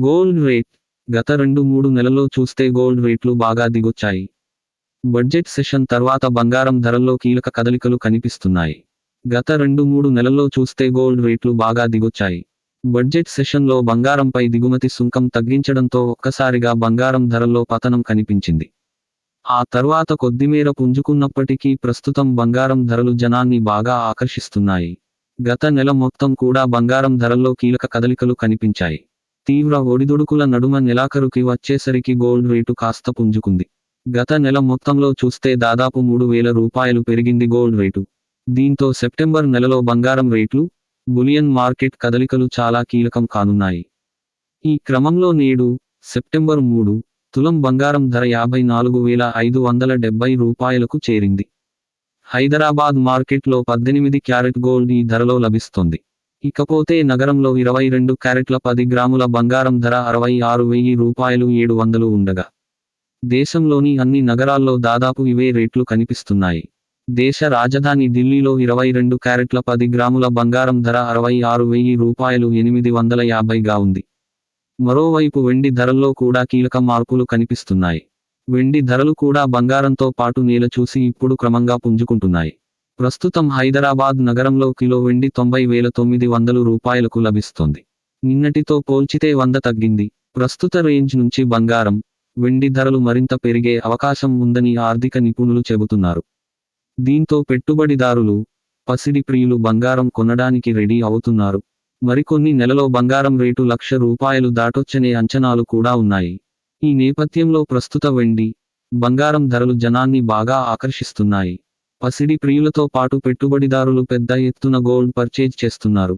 Gold rate. గత రెండు మూడు నెలల్లో చూస్తే గోల్డ్ రేట్లు బాగా దిగొచ్చాయి. బడ్జెట్ సెషన్ తర్వాత బంగారం ధరల్లో కీలక కదలికలు కనిపిస్తున్నాయి. గత రెండు మూడు నెలల్లో చూస్తే గోల్డ్ రేట్లు బాగా దిగొచ్చాయి. బడ్జెట్ సెషన్లో బంగారంపై దిగుమతి సుంకం తగ్గించడంతో ఒక్కసారిగా బంగారం ధరల్లో పతనం కనిపించింది. ఆ తర్వాత కొద్దిమేర పుంజుకున్నప్పటికీ ప్రస్తుతం బంగారం ధరలు జనాన్ని బాగా ఆకర్షిస్తున్నాయి. గత నెల మొత్తం కూడా బంగారం ధరల్లో కీలక కదలికలు కనిపించాయి. తీవ్ర ఒడిదుడుకుల నడుమ నెలాఖరుకి వచ్చేసరికి గోల్డ్ రేటు కాస్త పుంజుకుంది. గత నెల మొత్తంలో చూస్తే దాదాపు మూడు వేల రూపాయలు పెరిగింది గోల్డ్ రేటు. దీంతో సెప్టెంబర్ నెలలో బంగారం రేట్లు బులియన్ మార్కెట్ కదలికలు చాలా కీలకం కానున్నాయి. ఈ క్రమంలో నేడు సెప్టెంబర్ మూడు తులం బంగారం ధర యాభై నాలుగు వేల ఐదు వందల డెబ్బై రూపాయలకు చేరింది. హైదరాబాద్ మార్కెట్లో పద్దెనిమిది క్యారెట్ గోల్డ్ ఈ ధరలో లభిస్తోంది. ఇకపోతే నగరంలో ఇరవై రెండు క్యారెట్ల పది గ్రాముల బంగారం ధర అరవై ఆరు వెయ్యి రూపాయలు ఏడు వందలు ఉండగా. దేశంలోని అన్ని నగరాల్లో దాదాపు ఇవే రేట్లు కనిపిస్తున్నాయి. దేశ రాజధాని ఢిల్లీలో ఇరవై రెండు క్యారెట్ల పది గ్రాముల బంగారం ధర అరవై ఆరు వెయ్యి రూపాయలు ఎనిమిది వందల యాభైగా ఉంది. మరోవైపు వెండి ధరల్లో కూడా కీలక మార్పులు కనిపిస్తున్నాయి. వెండి ధరలు కూడా బంగారంతో పాటు నేల చూసి ఇప్పుడు క్రమంగా పుంజుకుంటున్నాయి. ప్రస్తుతం హైదరాబాద్ నగరంలో కిలో వెండి తొంభై వేల తొమ్మిది వందలు రూపాయలకు లభిస్తోంది. నిన్నటితో పోల్చితే వంద తగ్గింది. ప్రస్తుత రేంజ్ నుంచి బంగారం వెండి ధరలు మరింత పెరిగే అవకాశం ఉందని ఆర్థిక నిపుణులు చెబుతున్నారు. దీంతో పెట్టుబడిదారులు పసిడి ప్రియులు బంగారం కొనడానికి రెడీ అవుతున్నారు. మరికొన్ని నెలలో బంగారం రేటు లక్ష రూపాయలు దాటొచ్చనే అంచనాలు కూడా ఉన్నాయి. ఈ నేపథ్యంలో ప్రస్తుత వెండి బంగారం ధరలు జనాన్ని బాగా ఆకర్షిస్తున్నాయి. పసిడి ప్రియులతో పాటు పెట్టుబడిదారులు పెద్ద ఎత్తున గోల్డ్ పర్చేజ్ చేస్తున్నారు.